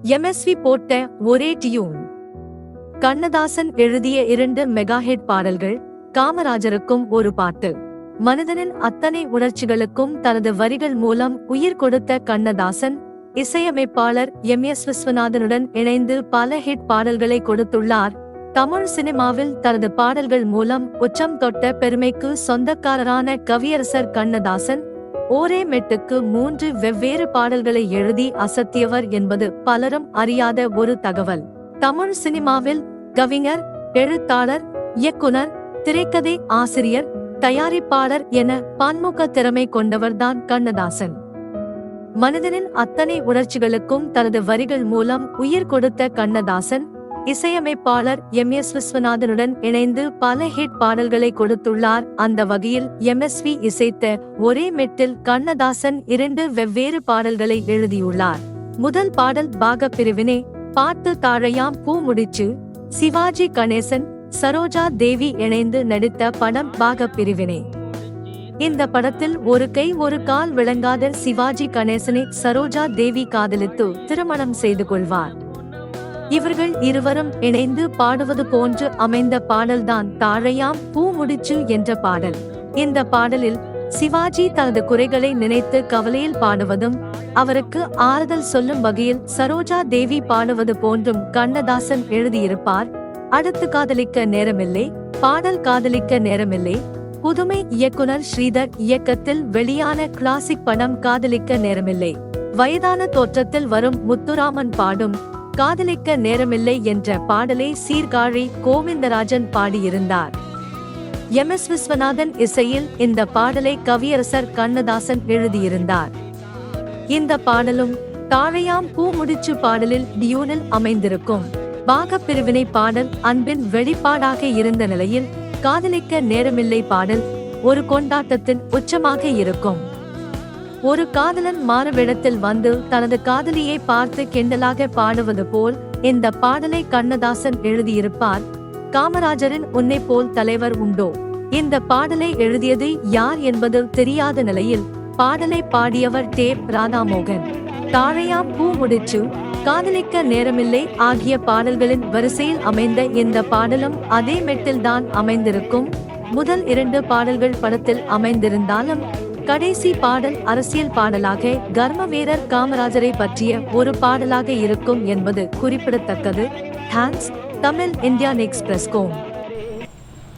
MSV போட்ட ஒரே tune. Kannadasan எழுதிய இரண்டு மெகாஹெட் பாடல்கள் காமராஜருக்கும் ஒரு பாட்டு. மனிதனின் அத்தனை உணர்ச்சிகளுக்கும் தனது வரிகள் மூலம் உயிர் கொடுத்த கண்ணதாசன் இசையமைப்பாளர் எம் எஸ் விஸ்வநாதனுடன் இணைந்து பல ஹிட் பாடல்களை கொடுத்துள்ளார். தமிழ் சினிமாவில் தனது பாடல்கள் மூலம் உச்சம் தொட்ட பெருமைக்கு சொந்தக்காரரான கவியரசர் கண்ணதாசன் ஒரே மெட்டுக்கு மூன்று வெவ்வேறு பாடல்களை எழுதி அசத்தியவர் என்பது பலரும் அறியாத ஒரு தகவல். தமிழ் சினிமாவில் கவிஞர் எழுத்தாளர் இயக்குனர் திரைக்கதை ஆசிரியர் தயாரிப்பாளர் என பன்முக திறமை கொண்டவர்தான் கண்ணதாசன். மனிதனின் அத்தனை உணர்ச்சிகளுக்கும் தனது வரிகள் மூலம் உயிர் கொடுத்த கண்ணதாசன் இசையமைப்பாளர் எம் எஸ் விஸ்வநாதனுடன் இணைந்து பல ஹிட் பாடல்களை கொடுத்துள்ளார். அந்த வகையில் எம் எஸ் வி இசைத்த ஒரே மெட்டில் கண்ணதாசன் இரண்டு வெவ்வேறு பாடல்களை எழுதியுள்ளார். முதல் பாடல் பாக பிரிவினே பார்த்து தாழையாம் பூ முடிச்சு சிவாஜி கணேசன் சரோஜா தேவி இணைந்து நடித்த படம் பாக பிரிவினே இந்த படத்தில் ஒரு கை ஒரு கால் விளங்காத சிவாஜி கணேசனை சரோஜா தேவி காதலித்து திருமணம் செய்து கொள்வார். இவர்கள் இருவரும் இணைந்து பாடுவது போன்று அமைந்த பாடல்தான் தாழையாம் பூ முடிச்சு என்ற பாடல். இந்த பாடலில் சிவாஜி தனது குறைகளை நினைத்து கவலையில் பாடுவதும் அவருக்கு ஆறுதல் சொல்லும் வகையில் சரோஜா தேவி பாடுவது போன்றும் கண்ணதாசன் எழுதியிருப்பார். அடுத்து காதலிக்க நேரமில்லை பாடல் காதலிக்க நேரமில்லை. புதுமை இயக்குனர் ஸ்ரீதர் இயக்கத்தில் வெளியான கிளாசிக் படம் காதலிக்க நேரமில்லை. வயதான தோற்றத்தில் வரும் முத்துராமன் பாடும் காதலிக்க நேரமில்லை என்ற பாடலை சீர்காழி கோவிந்தராஜன் பாடியிருந்தார். எம். எஸ். விஸ்வநாதன் இசையில் இந்த பாடலை கவியரசர் கண்ணதாசன் எழுதியிருந்தார். இந்த பாடலும் தாழையாம் பூ முடிச்சு பாடலில் டியூனில் அமைந்திருக்கும். பாகப் பிரிவினை பாடல் அன்பின் வெளிப்பாடாக இருந்த நிலையில் காதலிக்க நேரமில்லை பாடல் ஒரு கொண்டாட்டத்தின் உச்சமாக இருக்கும். ஒரு காதலன் மாறுவிடத்தில் வந்து தனது காதலியை பார்த்து கிண்டலாக பாடுவது போல் இந்த பாடலை கண்ணதாசன் எழுதியிருப்பார். காமராஜரின் உன்னை போல் தலைவர் உண்டோ? இந்த பாடலை எழுதியது யார் என்பது தெரியாத நிலையில் பாடலை பாடியவர் டேப் ராதாமோகன். தாழையாம் பூ முடிச்சு காதலிக்க நேரமில்லை ஆகிய பாடல்களின் வரிசையில் அமைந்த இந்த பாடலும் அதே மெட்டில்தான் அமைந்திருக்கும். முதல் இரண்டு பாடல்கள் படத்தில் அமைந்திருந்தாலும் கடைசி பாடல் அரசியல் பாடலாக கர்ம வீரர் காமராஜரை பற்றிய ஒரு பாடலாக இருக்கும் என்பது குறிப்பிடத்தக்கது. Thanks Tamil Indian express com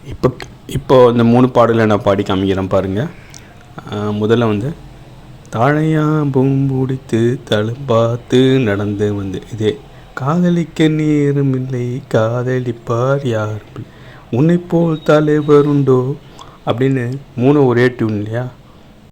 இப்போ இப்போ இந்த மூணு பாடலை நான் பாடி காமிக்கிறேன் பாருங்கள் முதல்ல வந்து தாழையா பூம்புடித்து பார்த்து நடந்து வந்து இதே காதலிக்க நேரமில்லை காதலிப்பார் யாரும் உன்னை போல் தலைவர் உண்டோ அப்படின்னு மூணு ஒரே டியூன் இல்லையா?